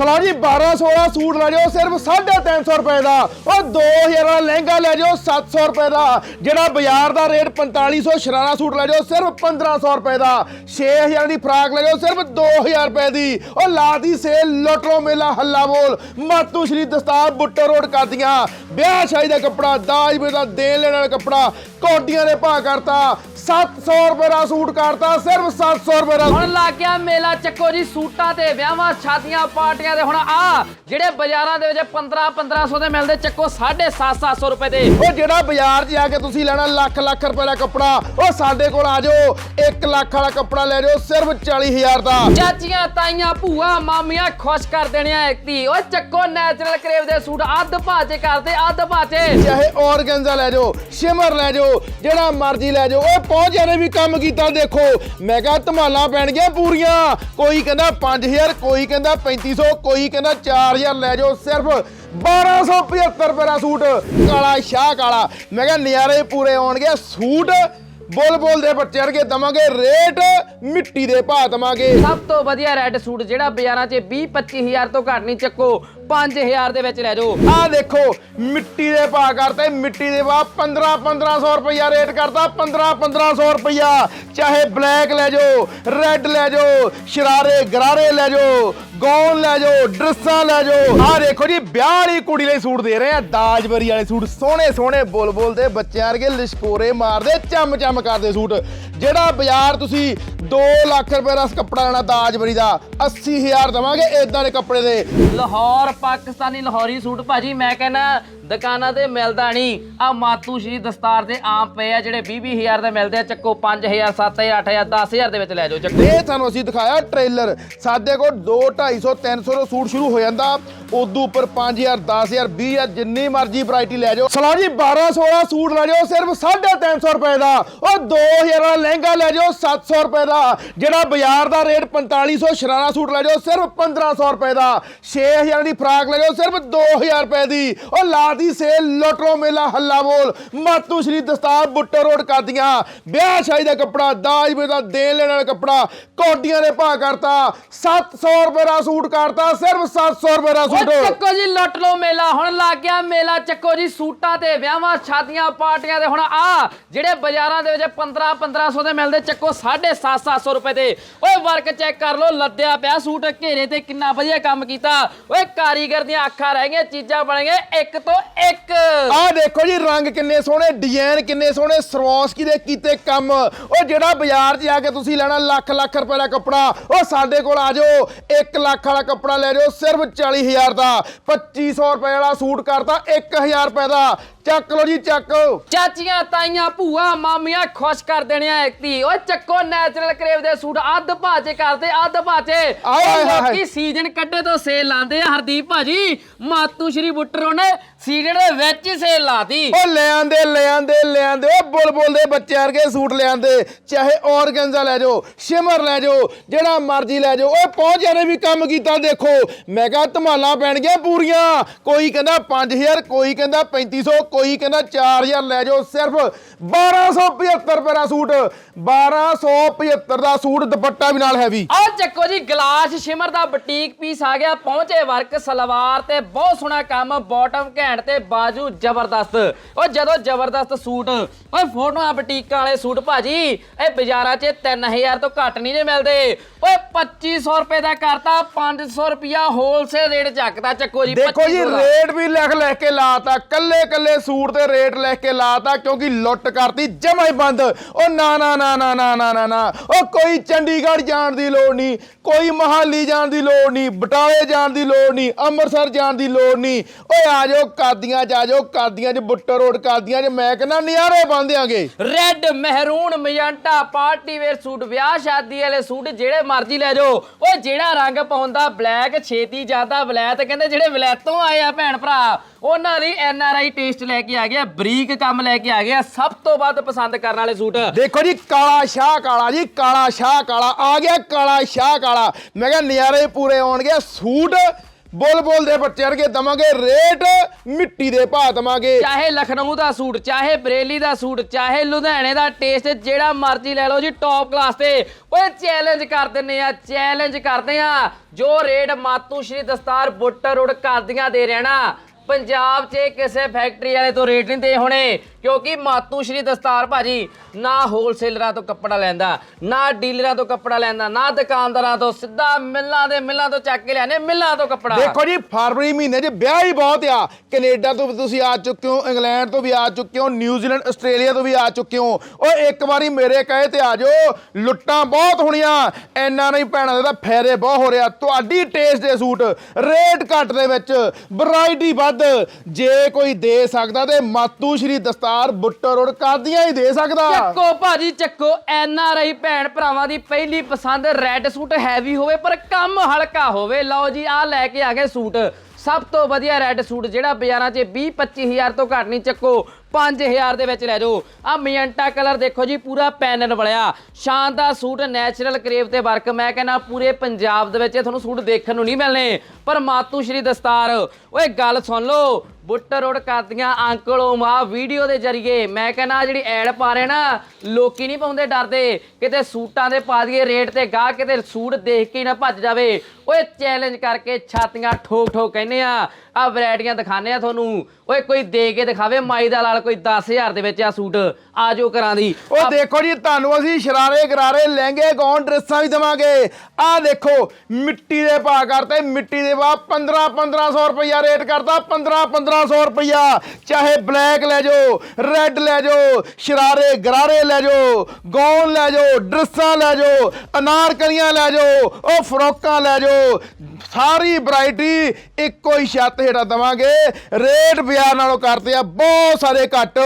Slow ਜੀ 12 16 suit ਲੈ ਜਾਓ, ਸਿਰਫ 350 ਰੁਪਏ ਦਾ। ਉਹ 2000 ਵਾਲਾ ਲਹਿੰਗਾ ਲੈ ਜਾਓ 700 ਰੁਪਏ ਦਾ। ਜਿਹੜਾ ਬਾਜ਼ਾਰ ਦਾ ਰੇਟ 4500 ਸ਼ਰਾਰਾ ਸੂਟ ਲੈ ਜਾਓ, ਸਿਰਫ 1500 ਰੁਪਏ ਦਾ। 6000 ਦੀ ਫਰਾਕ ਲੈ ਜਾਓ, ਸਿਰਫ 2000 ਰੁਪਏ ਦੀ। ਉਹ ਲਾਤੀ ਸੇਲ ਲੋਟਰੋ ਮੇਲਾ, ਹੱਲਾ ਬੋਲ। ਮਾਤੂ ਸ਼੍ਰੀ ਦਸਤਾਰ ਬੁੱਟਰ ਰੋਡ ਕਰਦੀਆਂ। ਵਿਆਹ ਸ਼ਾਦੀ ਦਾ ਕੱਪੜਾ, ਦਾਜ ਦਾ ਦੇਣ ਲੈਣ ਵਾਲਾ ਕੱਪੜਾ। ਕੋਡੀਆਂ ਦੇ ਭਾਅ ਕਰਤਾ 700 ਰੁਪਏ ਦਾ ਸੂਟ ਕਰਤਾ, ਸਿਰਫ 700 ਰੁਪਏ ਦਾ। ਹੁਣ ਲਾ ਗਿਆ ਮੇਲਾ ਚੱਕੋ ਜੀ, ਸੂਟਾਂ ਤੇ ਵਿਆਹਾਂ, ਸ਼ਾਦੀਆਂ, ਪਾਰਟੀਆਂ ਦੇ ਹੁਣ ਆ ਜਿਹੜੇ ਬਾਜ਼ਾਰਾਂ ਦੇ ਵਿੱਚ 15 1500 ਦੇ ਮਿਲਦੇ ਚੱਕੋ 750 700 ਰੁਪਏ ਦੇ। ਉਹ ਜਿਹੜਾ ਬਾਜ਼ਾਰ 'ਚ ਜਾ ਕੇ ਤੁਸੀਂ ਲੈਣਾ ਲੱਖ ਲੱਖ ਰੁਪਏ ਦਾ ਕੱਪੜਾ ਉਹ ਸਾਡੇ ਕੋਲ ਆ ਜਾਓ। 1 ਲੱਖ ਵਾਲਾ ਕੱਪੜਾ ਲੈ ਜਾਓ ਸਿਰਫ 40000 ਦਾ। ਚਾਚੀਆਂ ਤਾਈਆਂ ਭੂਆ ਮਾਮੀਆਂ ਖੁਸ਼ ਕਰ ਦੇਣੀਆਂ ਇੱਕਤੀ ਓਏ ਚੱਕੋ ਨੈਚੁਰਲ ਕਰੇਵ ਦੇ ਸੂਟ ਅੱਧ ਭਾਜੇ ਕਰਦੇ ਅੱਧ ਭਾਜੇ ਚਾਹੇ ਔਰਗੈਂਜ਼ਾ ਲੈ ਜਾਓ ਸ਼ਿਮਰ ਲੈ ਜਾਓ ਜਿਹੜਾ ਮਰਜ਼ੀ ਲੈ ਜਾਓ। ਉਹ ਪਹੁੰਚ ਜਾਣੇ ਵੀ ਕੰਮ ਕੀਤਾ ਦੇਖੋ। ਮੈਂ ਕਿਹਾ ਧਮਾਲਾਂ ਪੈਣਗੀਆਂ ਪੂਰੀਆਂ। ਕੋਈ ਕਹਿੰਦਾ 5000 ਕੋਈ ਕਹਿੰਦਾ 3500 ਕੋਈ ਕਹਿੰਦਾ 4000 ਲੈ ਜਾਓ, ਸਿਰਫ 1275 ਰੁਪਏ ਦਾ ਸੂਟ। ਕਾਲਾ ਸ਼ਾਹ ਕਾਲਾ। ਮੈਂ ਕਿਹਾ ਨਜ਼ਾਰੇ ਪੂਰੇ ਆਉਣਗੇ, ਸੂਟ ਬੋਲ ਬੋਲ ਦੇ ਬੱਚੇ ਵਰਗੇ ਦਵਾਂਗੇ, ਰੇਟ ਮਿੱਟੀ ਦੇ ਭਾਅ ਦਵਾਂਗੇ। ਸਭ ਤੋਂ ਵਧੀਆ ਰੈੱਡ ਸੂਟ ਜਿਹੜਾ ਬਾਜ਼ਾਰਾਂ 'ਚ 20 25000 ਤੋਂ ਘੱਟ ਨਹੀਂ ਚੱਕੋ। 5000 ਦੇ ਵਿੱਚ ਲੈ ਜਾਓ। ਆ ਦੇਖੋ ਮਿੱਟੀ ਦੇ ਭਾਅ ਕਰਤੇ ਮਿੱਟੀ ਦੇ ਭਾਅ 15 1500 ਰੁਪਇਆ ਰੇਟ ਕਰਤਾ 15 1500 ਰੁਪਇਆ ਚਾਹੇ ਬਲੈਕ ਲੈ ਜਾਓ ਰੈੱਡ ਲੈ ਜਾਓ ਸ਼ਰਾਰੇ ਗਰਾਰੇ ਲੈ ਜਾਓ ਗੌਨ ਲੈ ਜਾਓ ਡਰੈਸਾਂ ਲੈ ਜਾਓ। ਆ ਦੇਖੋ ਜੀ ਵਿਆਹ ਵਾਲੀ ਕੁੜੀ ਲਈ ਸੂਟ ਦੇ ਰਹੇ ਆ ਦਾਜਬਰੀ ਵਾਲੇ ਸੂਟ। ਸੋਹਣੇ ਸੋਹਣੇ ਬੁੱਲ ਬੁੱਲ ਦੇ ਬੱਚਿਆਂ ਵਰਗੇ ਲਿਸ਼ਕੋਰੇ ਮਾਰਦੇ ਚਮ ਚਮ ਕਰਦੇ ਸੂਟ। ਜਿਹੜਾ ਬਾਜ਼ਾਰ ਤੁਸੀਂ 2 ਲੱਖ ਰੁਪਏ ਦਾ ਕੱਪੜਾ ਲੈਣਾ ਦਾਜਬਰੀ ਦਾ 80000 ਦਵਾਂਗੇ ਇਦਾਂ ਦੇ ਕੱਪੜੇ ਦੇ। ਲਾਹੌਰ ਪਾਕਿਸਤਾਨੀ ਲਾਹੌਰੀ ਸੂਟ ਭਾਜੀ, ਮੈਂ ਕਹਿੰਦਾ ਦੁਕਾਨਾਂ ਤੇ ਮਿਲਦਾ ਨਹੀਂ। ਆ ਮਾਤੂ ਸ਼੍ਰੀ ਦਸਤਾਰ ਦੇ ਆਮ ਪਏ ਆ, ਜਿਹੜੇ 20 20000 ਦੇ ਮਿਲਦੇ ਆ, ਚੱਕੋ 5000 7000 8000 10000 ਦੇ ਵਿੱਚ ਲੈ ਜਾਓ, ਚੱਕੋ। ਇਹ ਤੁਹਾਨੂੰ ਅਸੀਂ ਦਿਖਾਇਆ ਟ੍ਰੇਲਰ। ਸਾਡੇ ਕੋਲ 2 250 300 ਤੋਂ ਸੂਟ ਸ਼ੁਰੂ ਹੋ ਜਾਂਦਾ। ਉਦੋਂ ਉੱਪਰ 5000 10000 20000 ਜਿੰਨੀ ਮਰਜ਼ੀ ਵੈਰਾਈਟੀ ਲੈ ਜਾਓ। ਸਲੋ ਜੀ 12 16 ਸੂਟ ਲੈ ਜਾਓ, ਸਿਰਫ 350 ਰੁਪਏ ਦਾ। ਉਹ 2000 ਵਾਲਾ ਲਹਿੰਗਾ ਲੈ ਜਾਓ 700 ਰੁਪਏ ਦਾ। ਜਿਹੜਾ ਬਾਜ਼ਾਰ ਦਾ ਰੇਟ 4500 ਸ਼ਰਾਰਾ ਸੂਟ ਲੈ ਜਾਓ, ਸਿਰਫ 1500 ਰੁਪਏ ਦਾ। 6000 ਦੀ ਫਰਾਕ ਲੈ ਜਾਓ, ਸਿਰਫ 2000 ਰੁਪਏ ਦੀ। ਉਹ ਲਾਤੀ ਸੇਲ ਲੋਟਰੋ ਮੇਲਾ, ਹੱਲਾ ਬੋਲ ਮਾਤੂ ਸ਼੍ਰੀ ਦਸਤਾਰ ਬੁੱਟਰ ਰੋਡ ਕਰਦੀਆਂ ਵਿਆਹ ਸ਼ਾਦੀ ਦਾ ਕੱਪੜਾ, ਦਾਜ ਵੇ ਦਾ ਦੇਣ ਲੈਣ ਵਾਲਾ ਕੱਪੜਾ, ਕੋਡੀਆਂ ਦੇ ਭਾਅ ਕਰਤਾ। 700 ਰੁਪਏ ਦਾ ਸੂਟ ਕਰਤਾ, ਸਿਰਫ 700 ਰੁਪਏ ਦਾ ਓ ਸੂਟ ਚੱਕੋ ਜੀ ਲੁੱਟ ਲੋ ਮੇਲਾ। ਹੁਣ ਲੱਗ ਗਿਆ ਮੇਲਾ ਚੱਕੋ ਜੀ ਸੂਟਾਂ ਤੇ ਵਿਆਹਾਂ ਸ਼ਾਦੀਆਂ ਪਾਰਟੀਆਂ ਦੇ ਹੁਣ ਆ ਜਿਹੜੇ ਬਾਜ਼ਾਰਾਂ ਦੇ ਵਿੱਚ 15 1500 ਦੇ ਮਿਲਦੇ ਚੱਕੋ 750 700 ਰੁਪਏ ਦੇ। ਓਏ ਵਰਕ ਚੈੱਕ ਕਰ ਲੋ ਲੱਦਿਆ ਪਿਆ ਸੂਟ ਘੇਰੇ ਤੇ ਕਿੰਨਾ ਵਧੀਆ ਕੰਮ ਕੀਤਾ। ਓਏ ਕਾਰੀਗਰ ਦੀਆਂ ਅੱਖਾਂ ਰਹਿ ਗਈਆਂ ਚੀਜ਼ਾਂ ਬਣ ਗਏ ਇੱਕ ਤੋਂ ਇੱਕ। ਆਹ ਦੇਖੋ ਜੀ ਰੰਗ ਕਿੰਨੇ ਸੋਹਣੇ ਡਿਜ਼ਾਈਨ ਕਿੰਨੇ ਸੋਹਣੇ ਸਰਵਾਸਕੀ ਦੇ ਕੀਤੇ ਕੰਮ। ਉਹ ਜਿਹੜਾ ਬਾਜ਼ਾਰ 'ਚ ਜਾ ਕੇ ਤੁਸੀਂ ਲੈਣਾ ਲੱਖ ਲੱਖ ਰੁਪਏ ਦਾ ਕੱਪੜਾ ਉਹ ਸਾਡੇ ਕੋਲ ਆ ਜਾਓ 1 ਲੱਖ ਵਾਲਾ ਕੱਪੜਾ ਲੈ ਜਾਓ ਸਿਰਫ 40000 ਦਾ 2500 ਰੁਪਏ ਵਾਲਾ ਸੂਟ ਕਰਤਾ 1000 ਰੁਪਏ ਦਾ। ਚੱਕ ਲਓ ਜੀ ਚੱਕ। ਚਾਚੀਆਂ ਤਾਈਆਂ ਭੂਆ ਮਾਮੀਆਂ ਖੁਸ਼ ਕਰ ਦੇਣੀਆਂ ਇੱਕਤੀ ਓਏ ਚੱਕੋ ਨੈਚੁਰਲ ਕਰੇਵ ਦੇ ਸੂਟ ਅੱਧ ਭਾਜੇ ਕਰਦੇ ਅੱਧ ਭਾਜੇ ਆਏ ਹਾਏ ਹਾਏ। ਲੋਕੀ ਸੀਜ਼ਨ ਕੱਢੇ ਤੋਂ ਸੇਲ ਲਾਉਂਦੇ ਆ। ਹਰਦੀਪ ਭਾਜੀ ਮਾਤੂ ਸ਼੍ਰੀ ਬੁੱਟਰੋ ਨੇ ਸੀਜ਼ਨ ਦੇ ਵਿੱਚ ਹੀ ਸੇਲ ਲਾਤੀ। ਉਹ ਲੈ ਆਂਦੇ ਲੈ ਆਂਦੇ ਲੈ ਆਂਦੇ। ਉਹ ਬੁੱਲ ਬੁੱਲ ਦੇ ਬੱਚੇ ਵਰਗੇ ਸੂਟ ਲੈ ਆਂਦੇ। ਚਾਹੇ ਔਰਗੈਂਜ਼ਾ ਲੈ ਜਾਓ ਸ਼ਿਮਰ ਲੈ ਜਾਓ ਜਿਹੜਾ ਮਰਜ਼ੀ ਲੈ ਜਾਓ। ਉਹ ਪਹੁੰਚ ਜਾਣੇ ਵੀ ਕੰਮ ਕੀਤਾ ਦੇਖੋ। ਮੈਂ ਕਿਹਾ ਧਮਾਲਾਂ ਪੈਣਗੀਆਂ ਪੂਰੀਆਂ। ਕੋਈ ਕਹਿੰਦਾ 5000 ਕੋਈ ਕਹਿੰਦਾ 3500 ਕੋਈ ਕਹਿੰਦਾ 4000 ਲੈ ਜਾਓ ਸਿਰਫ 1275 ਰੁਪਏ ਦਾ ਸੂਟ। 1275 ਦਾ ਸੂਟ ਦੁਪੱਟਾ ਵੀ ਨਾਲ ਹੈਵੀ ਆਹ ਚੱਕੋ ਜੀ ਗਲਾਸ ਸ਼ਿਮਰ ਦਾ ਬੁਟੀਕ ਪੀਸ ਆ ਗਿਆ ਪਹੁੰਚੇ ਵਰਕ ਸਲਵਾਰ ਤੇ ਬਹੁਤ ਸੋਹਣਾ ਕੰਮ ਬਾਟਮ ਘੈਂਟ ਤੇ ਬਾਜੂ ਜ਼ਬਰਦਸਤ। ਓ ਜਦੋਂ ਜ਼ਬਰਦਸਤ ਸੂਟ ਓਏ ਫੋਟੋਆਂ ਬੁਟੀਕਾਂ ਵਾਲੇ ਸੂਟ ਭਾਜੀ ਇਹ ਬਾਜ਼ਾਰਾਂ 'ਚ 3000 ਤੋਂ ਘੱਟ ਨਹੀਂ ਜੇ ਮਿਲਦੇ। ਓਏ 2500 ਰੁਪਏ ਦਾ ਕਰਤਾ 500 ਰੁਪਿਆ ਹੋਲਸੇਲ ਰੇਟ ਚੱਕਦਾ ਚੱਕੋ ਜੀ ਦੇਖੋ ਜੀ 2500 ਦਾ। ਰੇਟ ਵੀ ਲਿਖ ਲਿਖ ਕੇ ਲਾਤਾ ਕੱਲੇ ਕੱਲੇ ਸੂਟ ਤੇ ਰੇਟ ਲਿਖ ਕੇ ਲਾਤਾ ਕਿਉਂਕਿ ਲੁੱਟ ਕਰਤੀ, ਜਮਾ ਹੀ ਬੰਦ। ਉਹ ਨਾ ਨਾ ਨਾ ਨਾ ਨਾ ਨਾ ਨਾ ਨਾ। ਉਹ ਕੋਈ ਚੰਡੀਗੜ੍ਹ ਜਾਣ ਦੀ ਲੋੜ ਨਹੀਂ, ਕੋਈ ਮਹਾਲੀ ਜਾਣ ਦੀ ਲੋੜ ਨਹੀਂ, ਬਟਾਲੇ ਜਾਣ ਦੀ ਲੋੜ ਨਹੀਂ, ਅੰਮ੍ਰਿਤਸਰ ਜਾਣ ਦੀ ਲੋੜ ਨਹੀਂ। ਓਏ ਆ ਜਾਓ, ਕਾਦੀਆਂ ਚ ਆ ਜਾਓ, ਕਾਦੀਆਂ ਚ ਬੁੱਟਰ ਰੋਡ, ਕਾਦੀਆਂ ਚ ਮੈਂ ਕਹਿੰਦਾ ਨਿਆਰੇ ਬੰਦਿਆਂਗੇ red maroon magenta party wear suit ਵਿਆਹ ਸ਼ਾਦੀ ਵਾਲੇ ਸੂਟ ਜਿਹੜੇ ਮਰਜ਼ੀ ਲੈ ਜਾਓ। ਓਏ ਜਿਹੜਾ ਰੰਗ ਪਾਉਂਦਾ ਬਲੈਕ ਛੇਤੀ ਜਾਂਦਾ ਵਲੈਤ ਕਹਿੰਦੇ ਜਿਹੜੇ ਵਲੈਤੋਂ ਆਏ ਆ ਭੈਣ ਭਰਾ, ਉਹਨਾਂ ਲਈ ਐਨ ਆਰ ਆਈ ਟੇਸਟ ਲੈ ਕੇ ਆ ਗਿਆ ਬਰੀਕ ਕੰਮ ਲੈ ਕੇ ਆ ਗਿਆ ਸਭ ਤੋਂ ਵੱਧ ਪਸੰਦ ਕਰਨ ਵਾਲੇ ਸੂਟ। ਦੇਖੋ ਜੀ ਕਾਲਾ ਸ਼ਾਹ ਕਾਲਾ ਜੀ ਕਾਲਾ ਸ਼ਾਹ ਕਾਲਾ ਆ ਗਿਆ ਕਾਲਾ ਸ਼ਾਹ ਕਾਲਾ। ਮੈਂ ਕਿਹਾ ਨਜ਼ਾਰੇ ਪੂਰੇ ਆਉਣਗੇ ਸੂਟ ਬੋਲ ਬੋਲ ਦੇ ਬੱਚੇ ਵਰਗੇ ਦਵਾਂਗੇ ਰੇਟ ਮਿੱਟੀ ਦੇ ਭਾਅ ਦਵਾਂਗੇ। ਚਾਹੇ ਲਖਨਊ ਦਾ ਸੂਟ ਚਾਹੇ ਬਰੇਲੀ ਦਾ ਸੂਟ ਚਾਹੇ ਲੁਧਿਆਣੇ ਦਾ ਟੇਸਟ ਜਿਹੜਾ ਮਰਜ਼ੀ ਲੈ ਲਓ ਜੀ ਟੌਪ ਕਲਾਸ ਤੇ। ਓਏ ਚੈਲੰਜ ਕਰ ਦਿੰਨੇ ਆ ਚੈਲੰਜ ਕਰਦੇ ਆ। ਜੋ ਰੇਟ ਮਾਤੂ ਸ਼੍ਰੀ ਦਸਤਾਰ ਬੁੱਟਰ ਰੋਡ ਕਾਦੀਆਂ ਦੇ ਰਹਿਣਾ। ਪੰਜਾਬ 'ਚ ਕਿਸੇ ਫੈਕਟਰੀ ਵਾਲੇ ਤੋਂ ਰੇਟ ਨਹੀਂ ਦੇ ਹੋਣੇ, ਕਿਉਂਕਿ ਮਾਤੂ ਸ਼੍ਰੀ ਦਸਤਾਰ ਭਾਜੀ ਨਾ ਹੋਲਸੇਲਰਾਂ ਤੋਂ ਕੱਪੜਾ ਲੈਂਦਾ, ਨਾ ਡੀਲਰਾਂ ਤੋਂ ਕੱਪੜਾ ਲੈਂਦਾ, ਨਾ ਦੁਕਾਨਦਾਰਾਂ ਤੋਂ ਸਿੱਧਾ ਮਿੱਲਾਂ ਦੇ ਮਿੱਲਾਂ ਤੋਂ ਚੱਕ ਕੇ ਲਿਆਨੇ ਮਿੱਲਾਂ ਤੋਂ ਕੱਪੜਾ। ਦੇਖੋ ਜੀ, ਫਰਵਰੀ ਮਹੀਨੇ 'ਚ ਵਿਆਹ ਹੀ ਬਹੁਤ ਆ। ਕੈਨੇਡਾ ਤੋਂ ਵੀ ਤੁਸੀਂ ਆ ਚੁੱਕੇ ਹੋ, ਇੰਗਲੈਂਡ ਤੋਂ ਵੀ ਆ ਚੁੱਕੇ ਹੋ, ਨਿਊਜ਼ੀਲੈਂਡ, ਆਸਟ੍ਰੇਲੀਆ ਤੋਂ ਵੀ ਆ ਚੁੱਕੇ ਹੋ। ਉਹ ਇੱਕ ਵਾਰੀ ਮੇਰੇ ਕਹੇ ਤੇ ਆ ਜਾਓ, ਲੁੱਟਾਂ ਬਹੁਤ ਹੋਣੀਆਂ। ਐਨਾ ਨਹੀਂ ਭੈਣਾਂ ਦੇ ਤਾਂ ਫਾਇਦੇ ਬਹੁਤ ਹੋ ਰਿਹਾ ਤੁਹਾਡੀ ਟੇਸਟ ਦੇ ਸੂਟ ਰੇਟ ਘੱਟ ਦੇ ਵਿੱਚ ਵੈਰਾਈਟੀ ਵੱਧ ਜੇ ਕੋਈ ਦੇ ਸਕਦਾ ਤੇ ਮਾਤੂ ਸ਼੍ਰੀ ਦਸਤਾਰ ਬੁੱਟਰ ਰੋਡ ਕਾਦੀਆਂ ਹੀ ਦੇ ਸਕਦਾ। ਚੱਕੋ ਭਾਜੀ, ਚੱਕੋ। ਐਨ ਆਰ ਆਈ ਭੈਣ ਭਰਾਵਾਂ ਦੀ ਪਹਿਲੀ ਪਸੰਦ ਰੈੱਡ ਸੂਟ ਹੈਵੀ ਹੋਵੇ, ਪਰ ਕੰਮ ਹਲਕਾ ਹੋਵੇ। ਲਓ ਜੀ ਆ ਲੈ ਕੇ ਆ ਗਏ ਸੂਟ। ਸਭ ਤੋਂ ਵਧੀਆ ਰੈੱਡ ਸੂਟ ਜਿਹੜਾ ਬਾਜ਼ਾਰਾਂ 'ਚ 20 25000 ਤੋਂ ਘੱਟ ਨਹੀਂ, ਚੱਕੋ। 5000 ਦੇ ਵਿੱਚ ਲੈ ਜਾਓ। ਆ ਮੀਐਂਟਾ ਕਲਰ ਦੇਖੋ ਜੀ, ਪੂਰਾ ਪੈਨਨ ਵਾਲਿਆ। ਸ਼ਾਨਦਾਰ ਸੂਟ ਨੈਚੁਰਲ ਕਰੇਵ ਤੇ ਵਰਕ। ਮੈਂ ਕਹਿੰਦਾ ਪੂਰੇ ਪੰਜਾਬ ਦੇ ਵਿੱਚ ਇਹ ਤੁਹਾਨੂੰ ਸੂਟ ਦੇਖਣ ਨੂੰ ਨਹੀਂ ਮਿਲਣੇ। ਪਰ ਮਾਤੂ ਸ਼੍ਰੀ ਦਸਤਾਰ। ਓਏ, ਗੱਲ ਸੁਣ ਲਓ। ਬੁੱਟਰ ਰੋਡ ਕਰਦੀਆਂ ਅੰਕਲ ਮਾ ਵੀਡੀਓ ਦੇ ਜ਼ਰੀਏ। ਮੈਂ ਕਹਿੰਦਾ ਜਿਹੜੀ ਐਡ ਪਾ ਰਹੇ ਨਾ ਲੋਕੀ ਨਹੀਂ ਪਾਉਂਦੇ ਡਰਦੇ। ਕਿਤੇ ਸੂਟਾਂ ਦੇ ਪਾ ਦਈਏ ਰੇਟ ਤੇ ਗਾਹ ਕਿਤੇ ਸੂਟ ਦੇਖ ਕੇ ਹੀ ਨਾ ਭੱਜ ਜਾਵੇ। ਓਏ ਚੈਲੰਜ ਕਰਕੇ ਛਾਤੀਆਂ ਠੋਕ ਠੋਕ ਕਹਿੰਦੇ ਆ। ਆ ਵੈਰਾਈਟੀਆਂ ਦਿਖਾਣੇ ਆ ਤੁਹਾਨੂੰ। ਓਏ ਕੋਈ ਦੇ ਕੇ ਦਿਖਾਵੇ ਮਾਈ ਦਾ ਲਾਲ ਕੋਈ 10000 ਦੇ ਵਿੱਚ ਆ ਸੂਟ। ਆ ਜਾਓ ਕਰਾਂ ਦੀ। ਉਹ ਦੇਖੋ ਜੀ ਤੁਹਾਨੂੰ ਅਸੀਂ ਸ਼ਰਾਰੇ ਗਰਾਰੇ ਲਹਿੰਗੇ ਗੌਨ ਡਰੈਸਾਂ ਵੀ ਦਵਾਂਗੇ। ਆਹ ਦੇਖੋ ਮਿੱਟੀ ਦੇ ਭਾਅ ਕਰਤੇ ਮਿੱਟੀ ਦੇ ਭਾਅ 15 1500 ਰੁਪਈਆ ਰੇਟ ਕਰਤਾ 15 1500 ਰੁਪਇਆ ਚਾਹੇ ਬਲੈਕ ਲੈ ਜਾਓ, ਰੈੱਡ ਲੈ ਜਾਓ, ਸ਼ਰਾਰੇ ਗਰਾਰੇ ਲੈ ਜਾਓ ਗੌਨ ਲੈ ਜਾਓ, ਡਰੈਸਾਂ ਲੈ ਜਾਓ, ਅਨਾਰਕਲੀਆਂ ਲੈ ਜਾਓ, ਉਹ ਫਰੋਕਾਂ ਲੈ ਜਾਓ ਸਾਰੀ ਵੈਰਾਈਟੀ ਇੱਕੋ ਹੀ ਛੱਤ ਹੇਠਾਂ ਦਵਾਂਗੇ। ਰੇਟ ਬਾਜ਼ਾਰ ਨਾਲੋਂ ਕਰਦੇ ਆ ਬਹੁਤ ਸਾਰੇ ਘੱਟ।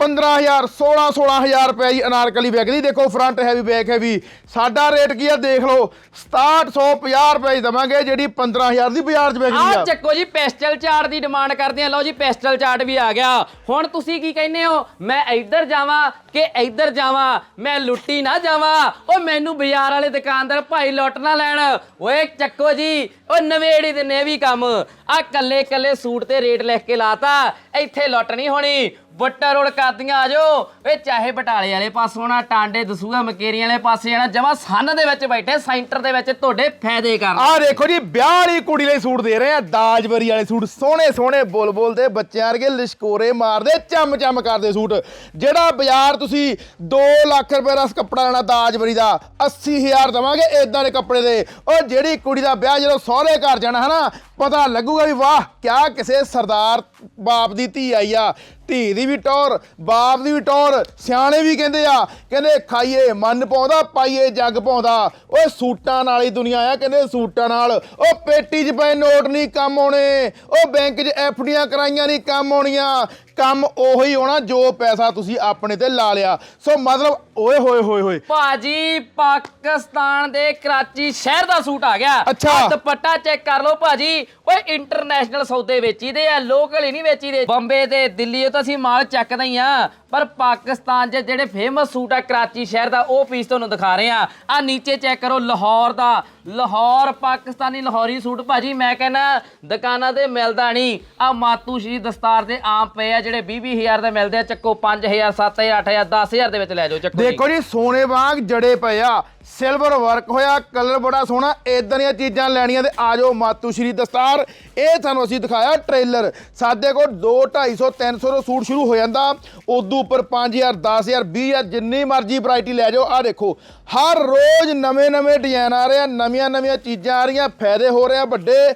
15000 16 16000 ਰੁਪਏ ਦੀ ਅਨਾਰਕਲੀ ਵਿਕਦੀ ਦੇਖੋ ਫਰੰਟ ਹੈਵੀ ਬੈਕ ਹੈਵੀ ਸਾਡਾ ਰੇਟ ਕੀ ਆ ਦੇਖ ਲਓ 6750 ਰੁਪਏ ਦੀ ਦਵਾਂਗੇ ਜਿਹੜੀ 15000 ਦੀ ਬਾਜ਼ਾਰ 'ਚ ਵਿਕਦੀ ਆ ਆ। ਚੱਕੋ ਜੀ ਪੈਸਟਲ ਚਾਰਟ ਦੀ ਡਿਮਾਂਡ ਕਰਦੇ ਆ। ਲਓ ਜੀ ਪੈਸਟਲ ਚਾਰਟ ਵੀ ਆ ਗਿਆ। ਹੁਣ ਤੁਸੀਂ ਕੀ ਕਹਿੰਦੇ ਹੋ? ਮੈਂ ਇੱਧਰ ਜਾਵਾਂ ਕਿ ਇੱਧਰ ਜਾਵਾਂ? ਮੈਂ ਲੁੱਟੀ ਨਾ ਜਾਵਾਂ? ਓ ਮੈਨੂੰ ਬਾਜ਼ਾਰ ਵਾਲੇ ਦੁਕਾਨਦਾਰ ਭਾਈ ਲੁੱਟ ਨਾ ਲੈਣ। ਓਏ ਚੱਕੋ ਜੀ ਓ ਨਵੇੜੀ ਦੇ ਨੇ ਵੀ ਕੰਮ। ਆ ਕੱਲੇ ਕੱਲੇ ਸੂਟ ਤੇ ਰੇਟ ਲਿਖ ਕੇ ਲਾਤਾ। ਇੱਥੇ ਲੁੱਟ ਨਹੀਂ ਹੋਣੀ। ਬੱਟਾ ਰੋਡ ਕਰਦੀਆਂ, ਆ ਜਾਓ। ਓਏ, ਚਾਹੇ ਬਟਾਲੇ ਵਾਲੇ ਪਾਸੋਂ ਨਾ ਟਾਂਡੇ ਦਸੂਆ ਮਕੇਰੀਆਂ ਵਾਲੇ ਪਾਸੇ ਜਾਣਾ ਜਮਾ ਸੰਨ ਦੇ ਵਿੱਚ ਬੈਠੇ, ਸੈਂਟਰ ਦੇ ਵਿੱਚ ਤੁਹਾਡੇ ਫਾਇਦੇ ਕਰਨ। ਆਹ ਦੇਖੋ ਜੀ, ਵਿਆਹ ਵਾਲੀ ਕੁੜੀ ਲਈ ਸੂਟ ਦੇ ਰਹੇ ਆ ਦਾਜਬਰੀ ਵਾਲੇ ਸੂਟ, ਸੋਹਣੇ ਸੋਹਣੇ, ਬੁੱਲ ਬੁੱਲ ਦੇ ਬੱਚਿਆਂ ਵਰਗੇ ਲਿਸ਼ਕੋਰੇ ਮਾਰਦੇ ਚਮ ਚਮ ਕਰਦੇ ਸੂਟ। ਜਿਹੜਾ ਬਾਜ਼ਾਰ ਤੁਸੀਂ 2 ਲੱਖ ਰੁਪਏ ਦਾ ਕੱਪੜਾ ਲੈਣਾ ਦਾਜਬਰੀ ਦਾ 80000 ਦਵਾਂਗੇ ਇਦਾਂ ਦੇ ਕੱਪੜੇ ਦੇ। ਉਹ ਜਿਹੜੀ ਕੁੜੀ ਦਾ ਵਿਆਹ ਜਦੋਂ ਸਹੁਰੇ ਘਰ ਜਾਣਾ, ਹਨਾ, ਪਤਾ ਲੱਗੂਗਾ ਵੀ ਵਾਹ, ਕਿਆ ਕਿਸੇ ਸਰਦਾਰ ਬਾਪ ਦੀ ਧੀ ਆਈ ਆ। ਧੀ ਦੀ ਵੀ ਟੌਰ, ਬਾਪ ਦੀ ਵੀ ਟੌਰ, ਸਿਆਣੇ ਵੀ ਕਹਿੰਦੇ ਆ, ਕਹਿੰਦੇ ਖਾਈਏ, ਮਨ ਪਾਉਂਦਾ, ਪਾਈਏ, ਜੱਗ ਪਾਉਂਦਾ। ਓਏ ਸੂਟਾਂ ਨਾਲ ਹੀ ਦੁਨੀਆ ਆ, ਕਹਿੰਦੇ ਸੂਟਾਂ ਨਾਲ। ਉਹ ਪੇਟੀ 'ਚ ਪਏ ਨੋਟ ਨਹੀਂ ਕੰਮ ਆਉਣੇ ਉਹ ਬੈਂਕ 'ਚ ਐਫਡੀਆਂ ਕਰਾਈਆਂ ਨਹੀਂ ਕੰਮ ਆਉਣੀਆਂ। ਕੰਮ ਉਹੀ ਹੋਣਾ ਜੋ ਪੈਸਾ ਤੁਸੀਂ ਆਪਣੇ ਤੇ ਲਾ ਲਿਆ। ਸੋ ਮਤਲਬ ਓਏ ਹੋਏ ਹੋਏ ਹੋਏ। ਭਾਜੀ ਪਾਕਿਸਤਾਨ ਦੇ ਕਰਾਚੀ ਸ਼ਹਿਰ ਦਾ ਸੂਟ ਆ ਗਿਆ। ਅੱਛਾ। ਆਹ ਦੁਪੱਟਾ ਚੈੱਕ ਕਰ ਲਓ ਭਾਜੀ। ਓਏ ਇੰਟਰਨੈਸ਼ਨਲ ਸੌਦੇ ਵੇਚੀਦੇ ਆ ਲੋਕਲ ਹੀ ਨਹੀਂ ਵੇਚੀਦੇ ਬੰਬੇ ਤੇ ਦਿੱਲੀ ਤੋਂ ਅਸੀਂ ਮਾਲ ਚੱਕਦੇ ਹੀ ਆ। ਪਰ ਪਾਕਿਸਤਾਨ 'ਚ ਜਿਹੜੇ ਫੇਮਸ ਸੂਟ ਆ ਕਰਾਚੀ ਸ਼ਹਿਰ ਦਾ ਉਹ ਪੀਸ ਤੁਹਾਨੂੰ ਦਿਖਾ ਰਹੇ ਆ। ਆ ਨੀਚੇ ਚੈੱਕ ਕਰੋ ਲਾਹੌਰ ਦਾ। ਲਾਹੌਰ ਪਾਕਿਸਤਾਨੀ ਲਾਹੌਰੀ ਸੂਟ। ਭਾਜੀ ਮੈਂ ਕਹਿੰਦਾ ਦੁਕਾਨਾਂ ਤੇ ਮਿਲਦਾ ਨਹੀਂ। ਆ ਮਾਤੂ ਸ਼੍ਰੀ ਦਸਤਾਰ ਦੇ ਆਮ ਪਏ ਆ ਜਿਹੜੇ 20 20000 ਦੇ ਮਿਲਦੇ ਆ, ਚੱਕੋ 5000 7000 8000 10000 ਦੇ ਵਿੱਚ ਲੈ ਜਾਓ, ਚੱਕੋ ਦੇਖੋ ਜੀ, ਸੋਨੇ ਵਾਂਗ ਜੜੇ ਪਏ ਆ। ਸਿਲਵਰ ਵਰਕ ਹੋਇਆ ਕਲਰ ਬੜਾ ਸੋਹਣਾ ਇਦਾਂ ਦੀਆਂ ਚੀਜ਼ਾਂ ਲੈਣੀਆਂ ਤੇ ਆ ਮਾਤੂ ਸ਼੍ਰੀ ਦਸਤਾਰ। ਇਹ ਤੁਹਾਨੂੰ ਅਸੀਂ ਦਿਖਾਇਆ ਟ੍ਰੇਲਰ ਸਾਡੇ ਕੋਲ 2 250 300 ਤੋਂ ਸੂਟ ਸ਼ੁਰੂ ਹੋ ਜਾਂਦਾ। ਉਦੋਂ ਉੱਪਰ 5000 10000 20000 ਜਿੰਨੀ ਮਰਜ਼ੀ ਵੈਰਾਈਟੀ ਲੈ ਜਾਓ। ਆ ਦੇਖੋ, ਹਰ ਰੋਜ਼ ਨਵੇਂ ਨਵੇਂ ਡਿਜ਼ਾਈਨ ਆ ਰਹੇ ਆ, ਨਵੀਆਂ ਨਵੀਆਂ ਚੀਜ਼ਾਂ ਆ ਰਹੀਆਂ, ਫਾਇਦੇ ਹੋ ਰਹੇ ਆ ਵੱਡੇ।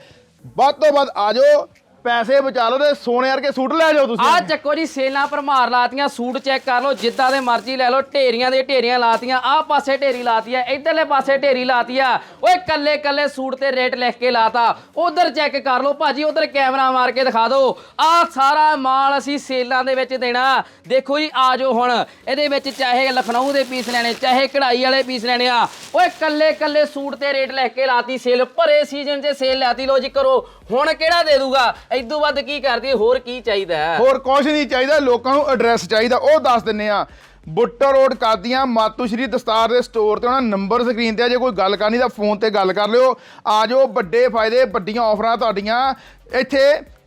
ਵੱਧ ਤੋਂ ਵੱਧ ਆ ਜਾਓ। ਪੈਸੇ ਬਚਾ ਲਓ ਤੇ ਸੋਨੇ ਵਰਗੇ ਸੂਟ ਲੈ ਜਾਓ ਤੁਸੀਂ। ਆ ਚੱਕੋ ਜੀ, ਸੇਲਾਂ ਭਰਮਾਰ ਲਾਤੀਆਂ, ਸੂਟ ਚੈੱਕ ਕਰ ਲਓ, ਜਿੱਦਾਂ ਦੇ ਮਰਜ਼ੀ ਲੈ ਲਓ, ਢੇਰੀਆਂ ਦੇ ਢੇਰੀਆਂ ਲਾਤੀਆਂ, ਆਹ ਪਾਸੇ ਢੇਰੀ ਲਾਤੀ ਆ ਇਧਰਲੇ ਪਾਸੇ ਢੇਰੀ ਲਾਤੀ ਆ ਓਏ ਕੱਲੇ ਕੱਲੇ ਸੂਟ ਤੇ ਰੇਟ ਲਿਖ ਕੇ ਲਾਤਾ। ਉਧਰ ਚੈੱਕ ਕਰ ਲਓ, ਭਾਜੀ, ਉਧਰ ਕੈਮਰਾ ਮਾਰ ਕੇ ਦਿਖਾ ਦਿਓ। ਆਹ ਸਾਰਾ ਮਾਲ ਅਸੀਂ ਸੇਲਾਂ ਦੇ ਵਿੱਚ ਦੇਣਾ। ਦੇਖੋ ਜੀ, ਆ ਜਾਓ ਹੁਣ। ਇਹਦੇ ਵਿੱਚ ਚਾਹੇ ਲਖਨਊ ਦੇ ਪੀਸ ਲੈਣੇ, ਚਾਹੇ ਕਢਾਈ ਵਾਲੇ ਪੀਸ ਲੈਣੇ ਆ। ਓਏ ਕੱਲੇ ਕੱਲੇ ਸੂਟ ਤੇ ਰੇਟ ਲਿਖ ਕੇ ਲਾਤੀ ਸੇਲ, ਭਰੇ ਸੀਜ਼ਨ 'ਚ ਸੇਲ ਲਾਤੀ। ਲੋ ਜੀ ਕਰੋ, ਹੁਣ ਕਿਹੜਾ ਦੇ ਦੂਗਾ? ਇਦੋਂ ਵੱਧ ਕੀ ਕਰਦੀ ਹੋਰ ਕੀ ਚਾਹੀਦਾ ਹੈ? ਹੋਰ ਕੁਝ ਨਹੀਂ ਚਾਹੀਦਾ, ਲੋਕਾਂ ਨੂੰ ਐਡਰੈਸ ਚਾਹੀਦਾ, ਉਹ ਦੱਸ ਦਿੰਨੇ ਆ ਬੁੱਟਰ ਰੋਡ ਕਾਦੀਆਂ ਮਾਤੂ ਸ਼੍ਰੀ ਦਸਤਾਰ ਦੇ ਸਟੋਰ ਤੇ ਉਹਨਾਂ ਨੰਬਰ ਸਕਰੀਨ ਤੇ ਆ, ਜੇ ਕੋਈ ਗੱਲ ਕਰਨੀ ਤਾਂ ਫੋਨ ਤੇ ਗੱਲ ਕਰ ਲਿਓ। ਆ ਜਾਓ, ਵੱਡੇ ਫਾਇਦੇ, ਵੱਡੀਆਂ ਆਫਰਾਂ ਤੁਹਾਡੀਆਂ ਇੱਥੇ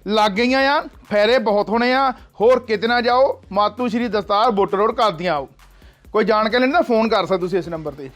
ਲੱਗ ਗਈਆਂ ਆ ਫੈਰੇ ਬਹੁਤ ਹੋਣੇ ਆ। ਹੋਰ ਕਿਤੇ ਨਾ ਜਾਓ ਮਾਤੂ ਸ਼੍ਰੀ ਦਸਤਾਰ ਬੁੱਟਰ ਰੋਡ ਕਾਦੀਆਂ ਆਓ। ਕੋਈ ਜਾਣਕਾਰੀ ਲੈਣੀ ਤਾਂ ਫੋਨ ਕਰ ਸਕਦੇ ਤੁਸੀਂ ਇਸ ਨੰਬਰ ਤੇ।